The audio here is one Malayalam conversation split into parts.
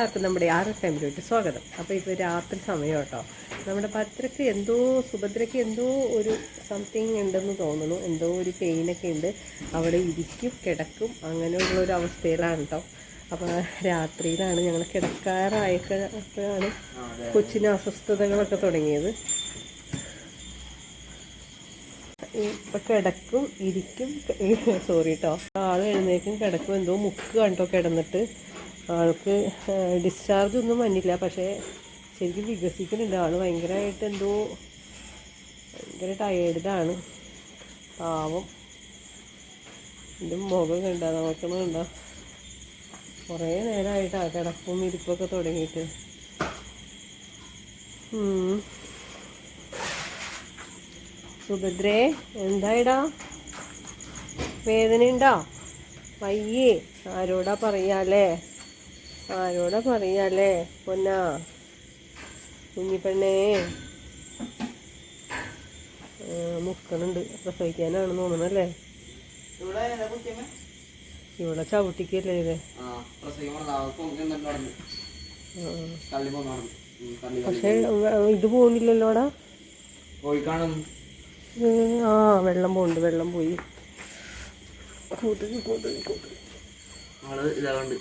എല്ലാവർക്കും നമ്മുടെ ആർ ആറ് ഫാമിലിയോട്ട് സ്വാഗതം. അപ്പോൾ ഇപ്പോൾ രാത്രി സമയം കേട്ടോ. നമ്മുടെ ഭദ്രയ്ക്ക് എന്തോ സുഭദ്രയ്ക്ക് എന്തോ ഒരു സംതിങ് ഉണ്ടെന്ന് തോന്നുന്നു. എന്തോ ഒരു പെയിനൊക്കെ ഉണ്ട്. അവിടെ ഇരിക്കും കിടക്കും. അങ്ങനെയുള്ള ഒരു അവസ്ഥയിലാണ് കേട്ടോ. അപ്പോൾ രാത്രിയിലാണ് ഞങ്ങൾ കിടക്കാറായപ്പോഴാണ് കൊച്ചിന് അസ്വസ്ഥതകളൊക്കെ തുടങ്ങിയത്. ഇപ്പൊ കിടക്കും ഇരിക്കും. സോറി കേട്ടോ ആൾ എഴുന്നേക്കും കിടക്കും. എന്തോ മുക്ക് കണ്ടോ കിടന്നിട്ട്. ആൾക്ക് ഡിസ്ചാർജ് ഒന്നും വന്നില്ല പക്ഷേ ശരിക്കും വികസിക്കുന്നുണ്ട്. ആൾ ഭയങ്കരമായിട്ട് എന്തോ ഭയങ്കര ടയേർഡാണ് പാവം. എന്റെ മുഖം കണ്ട നോക്കണുണ്ടോ കുറേ നേരമായിട്ടാ കിടപ്പും ഇരിപ്പൊക്കെ തുടങ്ങിയിട്ട്. സുഭദ്രേ എന്തായിടാ? വേദനയുണ്ടോ? വയ്യേ. ആരോടാ പറയാലേ ആരോടാ പറയാലേ പൊന്നാ. കുഞ്ഞിപ്പെണ്ണേ. മുക്കണുണ്ട്. പ്രസവിക്കാനാണ് തോന്നണല്ലേ? ഇവിടെ ചവിട്ടിക്കല്ലേ ഇത്. പക്ഷേ ഇത് പോകുന്നില്ലല്ലോ ആ വെള്ളം പോണ്ട് വെള്ളം പോയി. കൂട്ടി കൂട്ടി കൊതുക് അവൾ ഇതാകണ്ട്.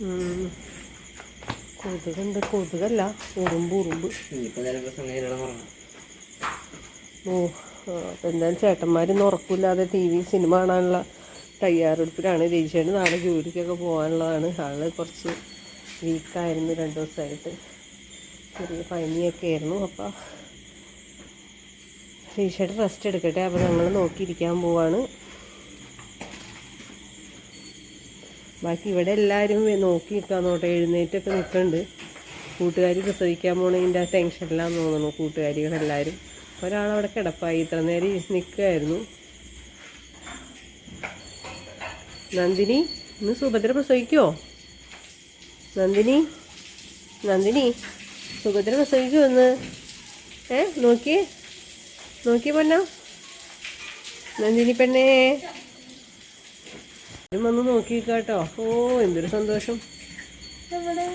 ഉം. കൊതുകുണ്ട്. കൊതുകല്ല. ഉറുമ്പ് ഉറുമ്പ്. ഓ എന്തായാലും ചേട്ടന്മാരിന്ന് ഉറക്കില്ലാതെ ടി വി സിനിമ കാണാനുള്ള തയ്യാറെടുപ്പിലാണ്. രജിച്ചേട്ടൻ നാളെ ജോലിക്കൊക്കെ പോകാനുള്ളതാണ്. ആൾ കുറച്ച് വീക്കായിരുന്നു രണ്ട് ദിവസമായിട്ട് ചെറിയ പനിയൊക്കെ ആയിരുന്നു. അപ്പോൾ രജിച്ചേട്ടൻ റെസ്റ്റ് എടുക്കട്ടെ. അപ്പോൾ ഞങ്ങൾ നോക്കിയിരിക്കാൻ പോവാണ്. ബാക്കി ഇവിടെ എല്ലാവരും നോക്കി നിൽക്കാൻ നോട്ടെ എഴുന്നേറ്റൊക്കെ നിൽക്കുന്നുണ്ട് കൂട്ടുകാർ പ്രസവിക്കാൻ പോണതിന്റെ ടെൻഷനിലാന്ന് തോന്നുന്നു കൂട്ടുകാരികളെല്ലാവരും ഒരാളവിടെ കിടപ്പായി ഇത്ര നേരം നിൽക്കുകയായിരുന്നു നന്ദിനി ഇന്ന് സുഭദ്ര പ്രസവിക്കുമോ നന്ദിനി നന്ദിനി സുഭദ്ര പ്രസവിക്കുമോ ഒന്ന് ഏ നോക്കിയേ നോക്കി പെണ്ണ നന്ദിനി പെണ്ണേ. വന്ന് നോക്കിക്കാട്ടോ കേട്ടോ ഓ എന്തൊരു സന്തോഷം.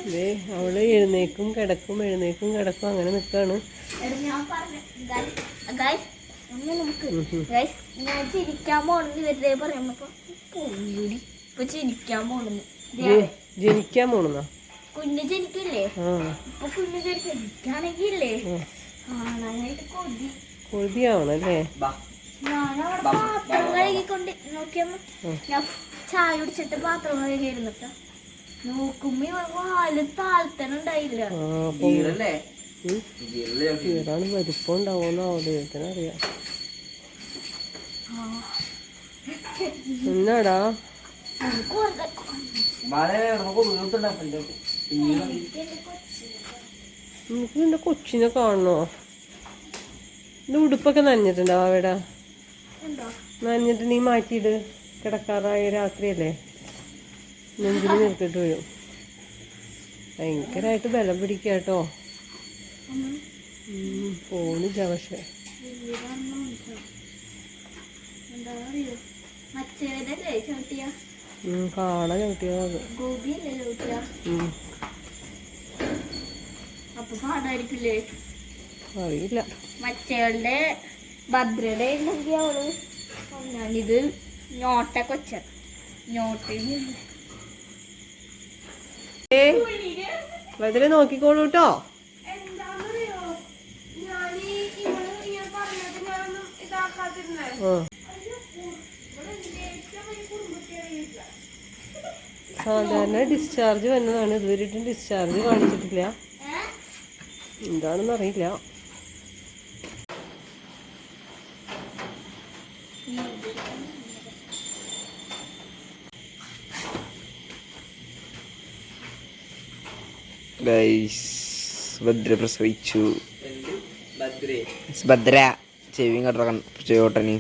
ദേ അവൾ എഴുന്നേക്കും കിടക്കും എഴുന്നേക്കും കിടക്കും അങ്ങനെ നിൽക്കാണ് ജനിക്കാൻ പോണെന്നാ? കുഞ്ഞ് ജനിക്കില്ലേ? ഇപ്പൊ കുഞ്ഞ് ജനിക്കും എനിക്കാണെങ്കിൽ ഇല്ലേ ഉം. കാണാനായിട്ട് കൊതി. കൊതിയാവണല്ലേ? ഞാൻ ഞാനവിടെ പാത്രം കഴുകിക്കൊണ്ട് നോക്കിയമ്മ. ചായ കുടിച്ചിട്ട് പാത്രം കഴുകിയിരുന്നിട്ട് നോക്കുമ്പോ വാൽ ഉണ്ടാവുമെന്നോ ദൈവത്തിനറിയാം എന്നാടാ നമുക്ക് നിന്റെ കൊച്ചിനെ കാണണോ? ഇത് ഉടുപ്പൊക്കെ നനഞ്ഞിട്ടുണ്ടാവും അവിടെ. നനഞ്ഞിട്ട് നീ മാറ്റിയിട്. കിടക്കാറായ രാത്രിയല്ലേ? നെഞ്ചിന് നിർത്തിട്ട് വരും. ഭയങ്കരമായിട്ട് ബലം പിടിക്കുക കേട്ടോ. പോണില്ല പക്ഷെ കാള ചവിട്ടിയത് അറിയില്ല. മച്ചകളുടെ ഭദ്രയുടെ ഉണ്ടെങ്കിൽ അവൾ ഞാനിത് ഞോട്ട കൊച്ച. ബദലെ നോക്കിക്കോളൂ കേട്ടോ സാധാരണ ഡിസ്ചാർജ് വന്നതാണ്. ഇതുവരെയായിട്ടും ഡിസ്ചാർജ് കാണിച്ചിട്ടില്ല. എന്താണെന്ന് ഭദ്ര പ്രസവിച്ചു? ഭദ്രേ. ചെവിയും കട്ടറ ചെവിയോട്ടന്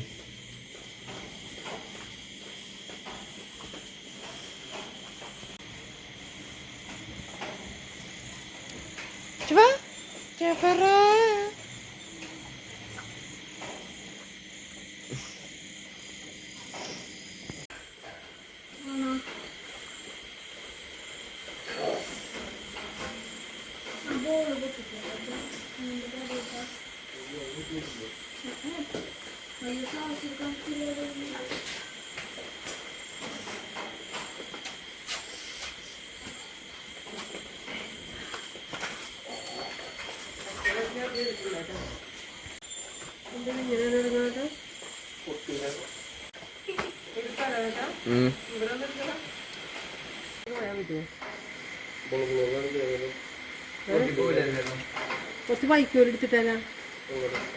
കുറച്ച് ബൈക്കുകൾ എടുത്തിട്ടാ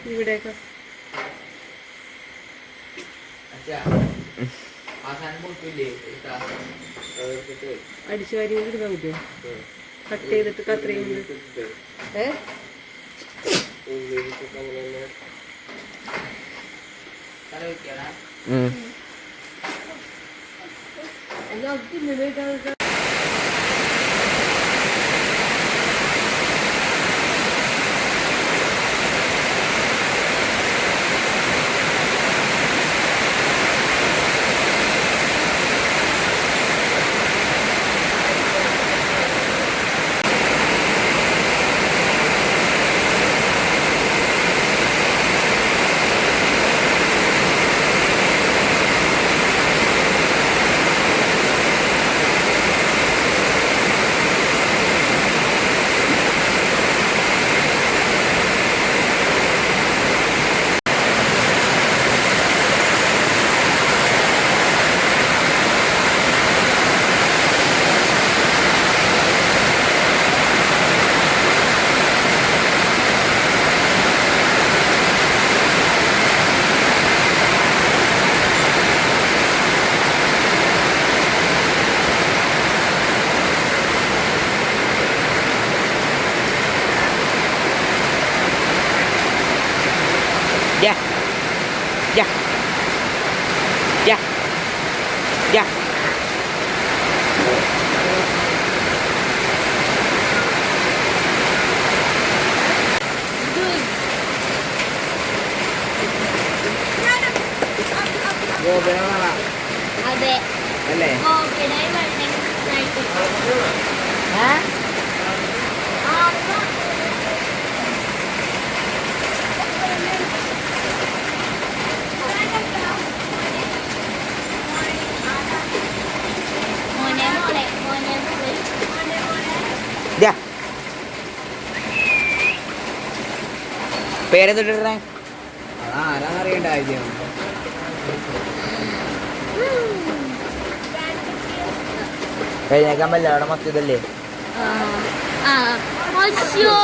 ഇവിടെയൊക്കെ. അടിച്ചു വാരി എടുക്കാൻ പറ്റുമോ കട്ട് ചെയ്തിട്ട് കത്രയും ഏ? ഉം. എന്നാ അത് തിന്നുന്നതായിട്ടാ Yeah. മോനെ ആ Yeah. പേരെന്തിട്ടേ ആരാന്നറിയണ്ട ആദ്യം. കഴിഞ്ഞേക്കാൻ പറ്റില്ല അവിടെ മത്തിയതല്ലേ ആ മത്സ്യോ.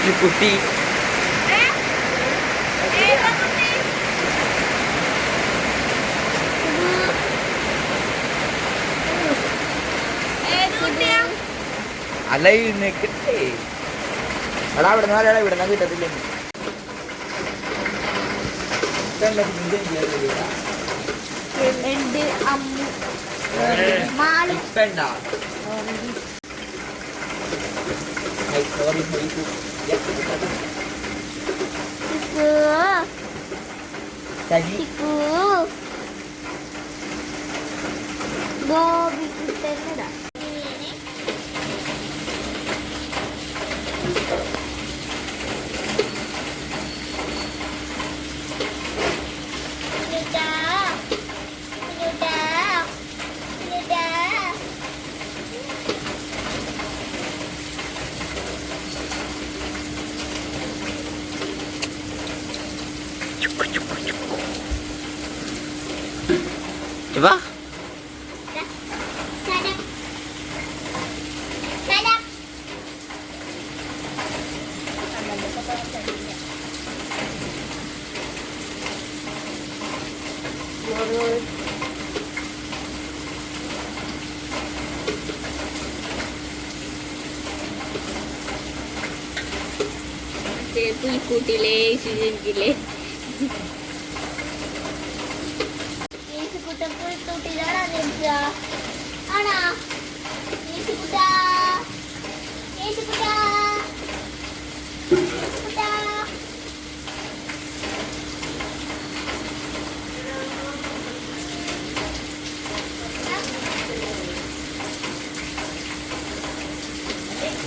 പശുക്കുട്ടി അല്ല നിക്കട്ടെ എടാ അവിടെ നിന്ന് ഇവിടെ? നിന്ന് കിട്ടത്തില്ല? രണ്ട് Ammu? Tiku. Tadi. Tiku. Bobi kita nak. 국물 Jadi pun ikut delay, sijin gile.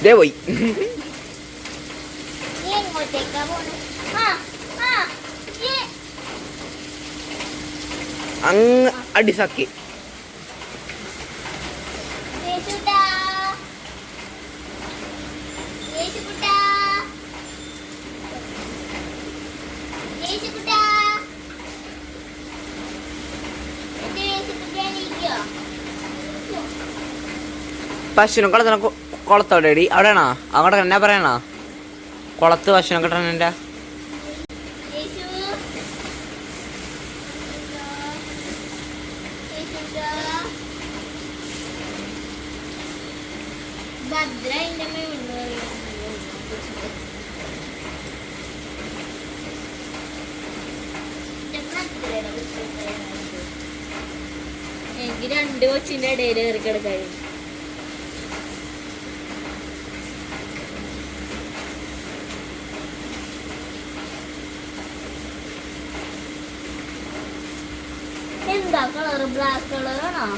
ദേ പോയി അങ്ങ് അടിസാക്കി പശുവിനെ കുളത്തിനെ കുളത്തോടെ അടി അവിടെയാണോ? അങ്ങോട്ട് എന്നാ പറയണോ? കുളത്ത് ഭക്ഷണം കിട്ടണ എന്റെ എനിക്ക് രണ്ട് കൊച്ചിന്റെ ഇടയിൽ കയറി കിടക്കായി എന്താ കളർ കളറാണോ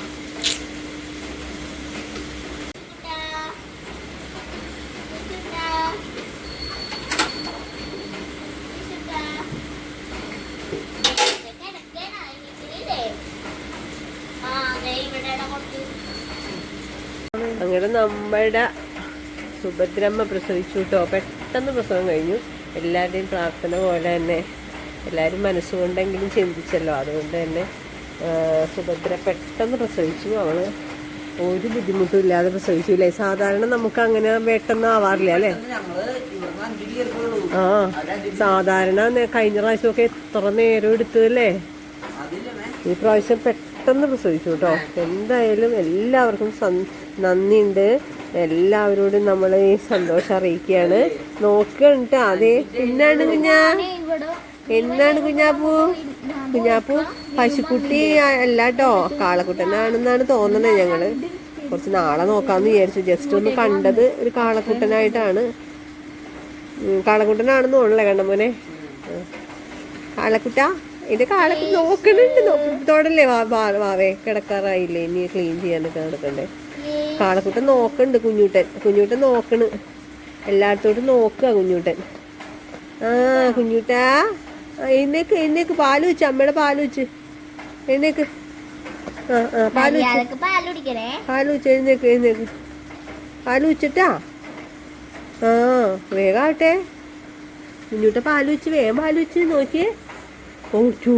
അങ്ങനെ നമ്മുടെ സുഭദ്രമ്മ പ്രസവിച്ചു കേട്ടോ. പെട്ടെന്ന് പ്രസവം കഴിഞ്ഞു. എല്ലാവരുടെയും പ്രാർത്ഥന പോലെ തന്നെ. എല്ലാവരും മനസ്സുകൊണ്ടെങ്കിലും ചിന്തിച്ചല്ലോ. അതുകൊണ്ട് തന്നെ സുഭദ്ര പെട്ടെന്ന് പ്രസവിച്ചു. അവൾ ഒരു ബുദ്ധിമുട്ടും ഇല്ലാതെ പ്രസവിച്ചു അല്ലേ സാധാരണ നമുക്ക് അങ്ങനെ പെട്ടെന്ന് ആവാറില്ല അല്ലേ? ആ സാധാരണ കഴിഞ്ഞ പ്രാവശ്യമൊക്കെ എത്ര നേരം എടുത്തതല്ലേ? ഈ പ്രാവശ്യം പെട്ടെന്ന് പ്രസവിച്ചു കേട്ടോ. എന്തായാലും എല്ലാവർക്കും നന്ദിയുണ്ട്. എല്ലാവരോടും നമ്മൾ ഈ സന്തോഷം അറിയിക്കുകയാണ്. നോക്കണ്ട അതെ പിന്നാണ് കുഞ്ഞാ? എന്നാണ് കുഞ്ഞാപ്പു? കുഞ്ഞാപ്പു പശുക്കുട്ടി അല്ല കേട്ടോ കാളക്കുട്ടനാണെന്നാണ് തോന്നുന്നത് ഞങ്ങൾ. കുറച്ച് നാളെ നോക്കാന്ന് വിചാരിച്ചു. ജസ്റ്റ് ഒന്ന് കണ്ടത് ഒരു കാളക്കുട്ടനായിട്ടാണ്. കാളക്കുട്ടനാണെന്ന് കാളക്കുട്ടനാണെന്ന് കണ്ട മോനെ കാളക്കുട്ട എന്റെ കാളക്കുട്ടി നോക്കണുണ്ട്. വാ- വാവേ കിടക്കാറായില്ലേ? ഇനി ക്ലീൻ ചെയ്യാനൊക്കെ നടക്കണ്ടേ. കാളക്കുട്ടൻ നോക്കണ്ട് കുഞ്ഞൂട്ടൻ. കുഞ്ഞൂട്ടൻ നോക്കണ്. എല്ലായിടത്തോട്ടും നോക്കുക കുഞ്ഞൂട്ടൻ. ആ കുഞ്ഞൂട്ടാ. എഴുന്നേക്ക് എഴുന്നേക്ക് പാൽ വെച്ച് അമ്മയുടെ പാൽ വെച്ച്. എഴുന്നേക്ക് ആ ആ പാൽ വെച്ച്. പാൽ വെച്ച് എഴുന്നേക്ക് എഴുന്നേക്ക് പാൽ വെച്ചിട്ടാ? ആ വേഗാവട്ടെ മുന്നൂട്ട പാൽ വെച്ച് വേഗം പാൽ വെച്ച് നോക്കിയേ. ഓച്ചൂ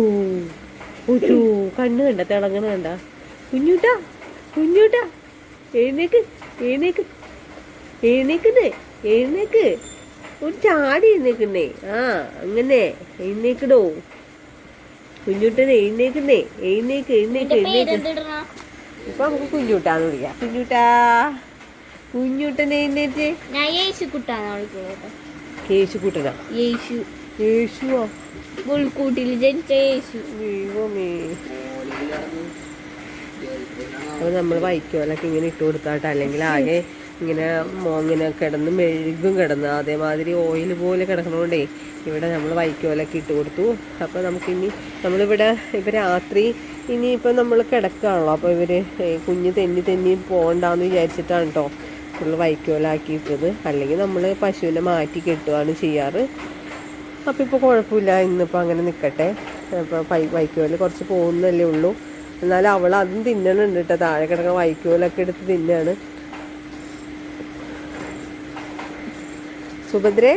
ഓച്ചൂ കണ്ണ് കണ്ട തിളങ്ങണ കണ്ട. കുഞ്ഞൂട്ടാ കുഞ്ഞൂട്ട. എഴുന്നേക്ക് എഴുന്നേക്ക്. എഴുന്നേക്കുന്നേ എഴുന്നേക്ക്. ഒരു ചാടി എഴുന്നേക്കുന്നേ. ആ അങ്ങനെ എഴുന്നേക്കടോ. കുഞ്ഞുട്ടനെ എഴുന്നേക്കുന്നേ. എഴുന്നേക്ക് എഴുന്നേക്ക് എഴുന്നേക്ക്. ഇപ്പൊ നമുക്ക് കുഞ്ഞുട്ടാന്ന് വിളിക്കാം. കുഞ്ഞുട്ടാ കുഞ്ഞുട്ടനെ എഴുന്നേറ്റ്. കേശുക്കുട്ടനാ യേശു. യേശുവോ? പുൽക്കൂട്ടിൽ ജനിച്ച യേശു. ദൈവമേ. അപ്പൊ നമ്മൾ വൈക്കോലൊക്കെ ഇങ്ങനെ ഇട്ട് കൊടുത്താട്ടെ അല്ലെങ്കിൽ ആകെ ഇങ്ങനെ ഇങ്ങനെ കിടന്ന് മെഴുകും കിടന്ന്. അതേമാതിരി ഓയിൽ പോലെ കിടക്കണോണ്ടേ ഇവിടെ നമ്മൾ വൈക്കോലൊക്കെ ഇട്ട് കൊടുത്തു. അപ്പോൾ നമുക്കിനി നമ്മളിവിടെ ഇപ്പം രാത്രി ഇനിയിപ്പോൾ നമ്മൾ കിടക്കുകയാണല്ലോ അപ്പോൾ ഇവർ കുഞ്ഞ് തെന്നി തെന്നി പോകണ്ടെന്ന് വിചാരിച്ചിട്ടാണ് കേട്ടോ ഫുൾ വൈക്കോലാക്കിയിട്ടത്. അല്ലെങ്കിൽ നമ്മൾ പശുവിനെ മാറ്റി കെട്ടുകയാണ് ചെയ്യാറ്. അപ്പം ഇപ്പോൾ കുഴപ്പമില്ല. ഇന്നിപ്പോൾ അങ്ങനെ നിൽക്കട്ടെ അപ്പോൾ പൈ കുറച്ച് പോകുന്നല്ലേ ഉള്ളൂ. എന്നാലും അവൾ അതും തിന്നണുണ്ട് കേട്ടോ താഴെ കിടക്കുന്ന വൈക്കോലൊക്കെ എടുത്ത് തിന്നാണ്. സുഭദ്രേ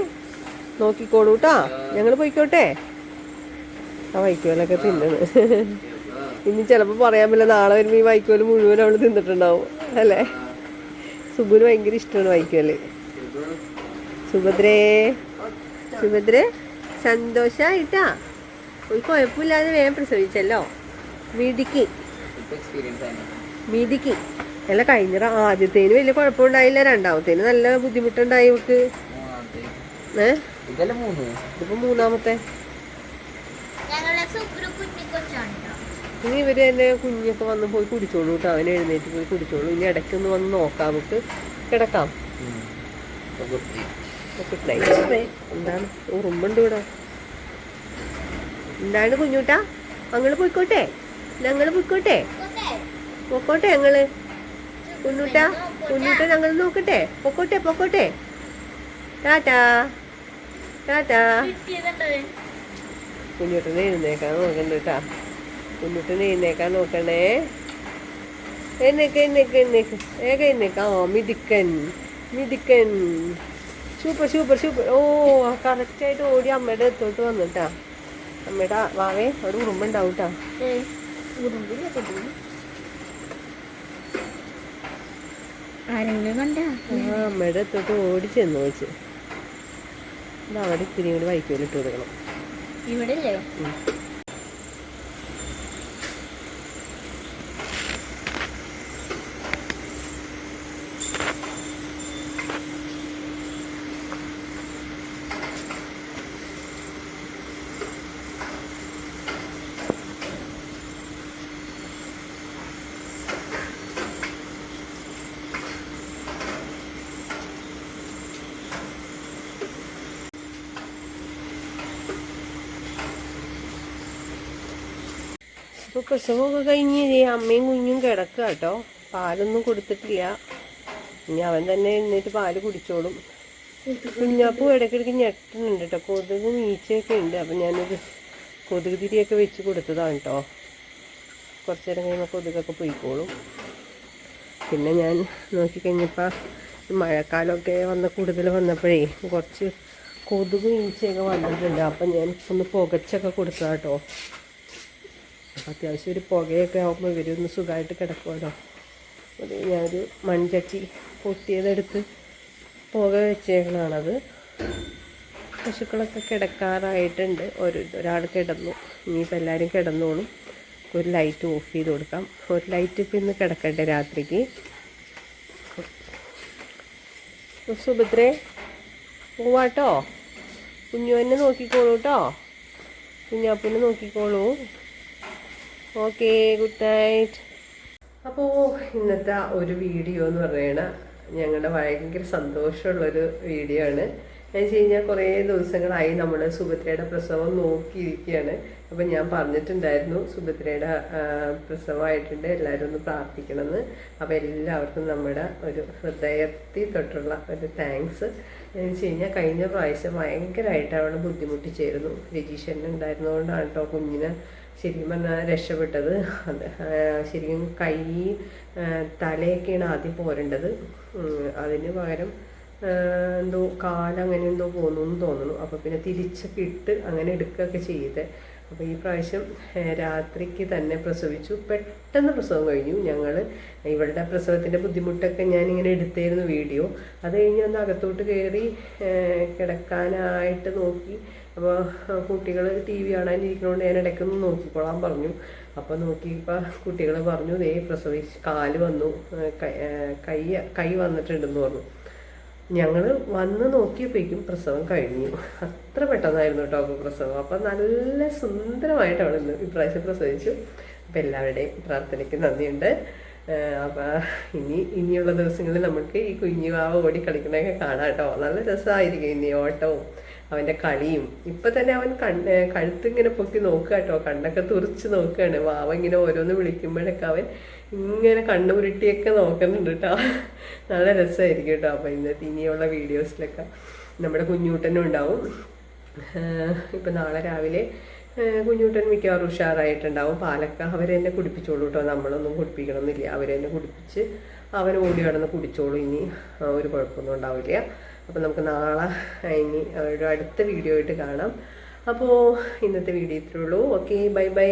നോക്കിക്കോളൂ കേട്ടോ ഞങ്ങൾ പോയിക്കോട്ടെ? ആ വൈക്കോലൊക്കെ തിന്നണ് ഇനി ചിലപ്പോൾ പറയാൻ പറ്റില്ല നാളെ വരുമ്പോൾ ഈ വൈക്കോൽ മുഴുവൻ അവൾ തിന്നിട്ടുണ്ടാവും അല്ലേ? സുബുന് ഭയങ്കര ഇഷ്ടമാണ് വൈക്കോൽ. സുഭദ്രേ സുഭദ്രേ സന്തോഷായിട്ടാ? ഒരു കുഴപ്പമില്ലാതെ വേഗം പ്രസവിച്ചല്ലോ? മിടുക്കി മിടുക്കി അല്ല കഴിഞ്ഞ ആദ്യത്തേന് വലിയ കുഴപ്പമുണ്ടായില്ല രണ്ടാമത്തേന് നല്ല ബുദ്ധിമുട്ടുണ്ടായി ഇവക്ക് ഏ? ഇതിപ്പോ മൂന്നാമത്തെ. ഇനി ഇവർ തന്നെ കുഞ്ഞൊക്കെ വന്ന് പോയി കുടിച്ചോളൂ കേട്ടോ. അവനെ എഴുന്നേറ്റ് പോയി കുടിച്ചോളൂ. ഇനി ഇടയ്ക്ക് ഒന്ന് വന്ന് നോക്കാം. നമുക്ക് കിടക്കാം. എന്താണ്? ഉറുമ്പുണ്ട് ഇവിടെ. എന്താണ് കുഞ്ഞൂട്ടാ? ഞങ്ങൾ പോയിക്കോട്ടെ. ഞങ്ങൾ പോയിക്കോട്ടെ. പൊക്കോട്ടെ ഞങ്ങൾ. കുഞ്ഞൂട്ട കുഞ്ഞൂട്ട ഞങ്ങൾ നോക്കട്ടെ. പൊക്കോട്ടെ പൊക്കോട്ടെ. ടാറ്റാ. ടാറ്റാ. കുഞ്ഞുട്ടനെ എഴുന്നേക്കാൻ നോക്കണ്ട കേട്ടാ കുഞ്ഞുട്ടനെ എഴുന്നേക്കാൻ നോക്കണേ എന്നേക്ക് എന്നേക്ക് എന്നേക്ക്. ഏക എഴുന്നേക്ക് ആ മിടുക്കൻ മിടുക്കൻ. Super super super. ഓ കറക്റ്റായിട്ട് ഓടി അമ്മയുടെ അടുത്തോട്ട് വന്നിട്ടാ അമ്മയുടെ വാവേ അവിടെ ഉറുമ്പുണ്ടാവും കേട്ടാ ആരെങ്കിലും കണ്ടാ? ആ അമ്മയുടെ അടുത്തോട്ട് ഓടി ചെന്ന് വെച്ച് ഇത് അവിടെ ഇത്തിരി കൂടി വൈക്കോലിട്ട് കൊടുക്കണം. ഇവിടെ പ്രസവമൊക്കെ കഴിഞ്ഞ് അമ്മയും കുഞ്ഞും കിടക്കുക കേട്ടോ. പാലൊന്നും കൊടുത്തിട്ടില്ല. ഇനി അവൻ തന്നെ എഴുന്നേറ്റ് പാൽ കുടിച്ചോളും. കുഞ്ഞാപ്പൂ ഇടയ്ക്കിടയ്ക്ക് ഞെട്ടുന്നുണ്ട് കേട്ടോ. കൊതുകും ഈച്ചയൊക്കെ ഉണ്ട്. അപ്പം ഞാനൊരു കൊതുക് തിരിയൊക്കെ വെച്ച് കൊടുത്തതാണ് കേട്ടോ. കുറച്ച് നേരം കഴിയുമ്പോൾ കൊതുകൊക്കെ പോയിക്കോളും. പിന്നെ ഞാൻ നോക്കിക്കഴിഞ്ഞപ്പോൾ മഴക്കാലമൊക്കെ വന്ന കൂടുതൽ വന്നപ്പോഴേ കുറച്ച് കൊതുകും ഈച്ചയൊക്കെ വന്നിട്ടുണ്ട്. അപ്പം ഞാൻ ഒന്ന് പുകച്ചൊക്കെ കൊടുത്തതാ അത്യാവശ്യം ഒരു പുകയൊക്കെ ആകുമ്പോൾ ഇവരൊന്ന് സുഖമായിട്ട് കിടക്കുമല്ലോ അത് ഞാനൊരു മൺചട്ടി പൊട്ടിയതെടുത്ത് പുക വെച്ചേക്കണാണത്. പശുക്കളൊക്കെ കിടക്കാറായിട്ടുണ്ട്. ഒരു ഒരാൾ കിടന്നു. ഇനിയിപ്പോൾ എല്ലാവരും കിടന്നോളും. ഒരു ലൈറ്റ് ഓഫ് ചെയ്ത് കൊടുക്കാം. ഒരു ലൈറ്റ് ഇപ്പം ഇന്ന് കിടക്കട്ടെ രാത്രിക്ക്? സുഭദ്രേ പോവാട്ടോ. കുഞ്ഞുവനെ നോക്കിക്കോളൂ കേട്ടോ കുഞ്ഞാപ്പിനെ നോക്കിക്കോളൂ. Okay good night. അപ്പോൾ ഇന്നത്തെ ഒരു വീഡിയോ എന്ന് പറയണ ഞങ്ങളുടെ ഭയങ്കര സന്തോഷമുള്ളൊരു വീഡിയോ ആണ്. എന്ന് വെച്ച് കഴിഞ്ഞാൽ കുറേ ദിവസങ്ങളായി നമ്മൾ സുഭദ്രയുടെ പ്രസവം നോക്കിയിരിക്കുകയാണ്. അപ്പം ഞാൻ പറഞ്ഞിട്ടുണ്ടായിരുന്നു സുഭദ്രയുടെ പ്രസവമായിട്ടുണ്ട് എല്ലാവരും ഒന്ന് പ്രാർത്ഥിക്കണമെന്ന്. അപ്പോൾ എല്ലാവർക്കും നമ്മുടെ ഒരു ഹൃദയത്തിൽ തൊട്ടുള്ള ഒരു താങ്ക്സ് എന്ന് വെച്ച് കഴിഞ്ഞാൽ കഴിഞ്ഞ പ്രാവശ്യം ഭയങ്കരമായിട്ട് അവൾ ബുദ്ധിമുട്ടിച്ചേരുന്നു. രജീഷൻ ഉണ്ടായിരുന്നതുകൊണ്ടാണ് കേട്ടോ കുഞ്ഞിനെ ശരിക്കും പറഞ്ഞാൽ രക്ഷപ്പെട്ടത്. അത്. ശരിക്കും കൈ തലയൊക്കെയാണ് ആദ്യം പോരേണ്ടത്. അതിന് പകരം എന്തോ കാലങ്ങനെ എന്തോ പോകുന്നു എന്ന് തോന്നുന്നു. അപ്പോൾ പിന്നെ തിരിച്ചൊക്കെ ഇട്ട് അങ്ങനെ എടുക്കുകയൊക്കെ ചെയ്തേ. അപ്പോൾ ഈ പ്രാവശ്യം രാത്രിക്ക് തന്നെ പ്രസവിച്ചു. പെട്ടെന്ന് പ്രസവം കഴിഞ്ഞു. ഞങ്ങൾ ഇവളുടെ പ്രസവത്തിന്റെ ബുദ്ധിമുട്ടൊക്കെ ഞാനിങ്ങനെ എടുത്തായിരുന്നു വീഡിയോ. അത് കഴിഞ്ഞ് ഒന്ന് അകത്തോട്ട് കയറി കിടക്കാനായിട്ട് നോക്കി. അപ്പോൾ കുട്ടികൾ ടി വി കാണാനിരിക്കണോണ്ട് ഞാൻ ഇടയ്ക്കൊന്ന് നോക്കിക്കോളാൻ പറഞ്ഞു. അപ്പോൾ നോക്കിയപ്പോൾ കുട്ടികൾ പറഞ്ഞു ദേ പ്രസവിച്ച് കാൽ വന്നു. കൈ കൈ വന്നിട്ടുണ്ടെന്ന് പറഞ്ഞു. ഞങ്ങൾ വന്ന് നോക്കിയപ്പോഴേക്കും പ്രസവം കഴിഞ്ഞു. അത്ര പെട്ടെന്നായിരുന്നു കേട്ടോ അപ്പോൾ പ്രസവം. അപ്പം നല്ല സുന്ദരമായിട്ട് അവൾ ഇന്ന് ഇപ്രാവശ്യം പ്രസവിച്ചു. അപ്പം എല്ലാവരുടെയും പ്രാർത്ഥനയ്ക്ക് നന്ദിയുണ്ട്. അപ്പോൾ ഇനി ഇനിയുള്ള ദിവസങ്ങളിൽ നമുക്ക് ഈ കുഞ്ഞുവാവ ഓടി കളിക്കണതൊക്കെ കാണാം കേട്ടോ. നല്ല രസമായിരിക്കും ഇനി ഓട്ടവും. അവന്റെ കളിയും. ഇപ്പം തന്നെ അവൻ കണ്ണ് കഴുത്ത് ഇങ്ങനെ പൊക്കി നോക്കുക കേട്ടോ. കണ്ണൊക്കെ തുറച്ച് നോക്കുകയാണ്. വാവ ഇങ്ങനെ ഓരോന്ന് വിളിക്കുമ്പോഴൊക്കെ അവൻ ഇങ്ങനെ കണ്ണു ഉരുട്ടിയൊക്കെ നോക്കുന്നുണ്ട് കേട്ടോ. നല്ല രസമായിരിക്കും കേട്ടോ. അപ്പം ഇന്നത്തെ ഇനിയുള്ള വീഡിയോസിലൊക്കെ നമ്മുടെ കുഞ്ഞൂട്ടനും ഉണ്ടാവും. ഇപ്പം നാളെ രാവിലെ കുഞ്ഞൂട്ടൻ മിക്കവാറും ഉഷാറായിട്ടുണ്ടാവും. പാലൊക്കെ അവരെന്നെ കുടിപ്പിച്ചോളൂ കേട്ടോ. നമ്മളൊന്നും കുടിപ്പിക്കണമെന്നില്ല. അവരെന്നെ കുടിപ്പിച്ച് അവൻ ഓടി കിടന്ന് കുടിച്ചോളൂ. ഇനി ഒരു കുഴപ്പമൊന്നും ഉണ്ടാവില്ല. അപ്പോൾ നമുക്ക് നാളെ ഇനി ഒരു അടുത്ത വീഡിയോ ആയിട്ട് കാണാം. അപ്പോൾ ഇന്നത്തെ വീഡിയോ ഇത്രേ ഉള്ളൂ. Okay bye bye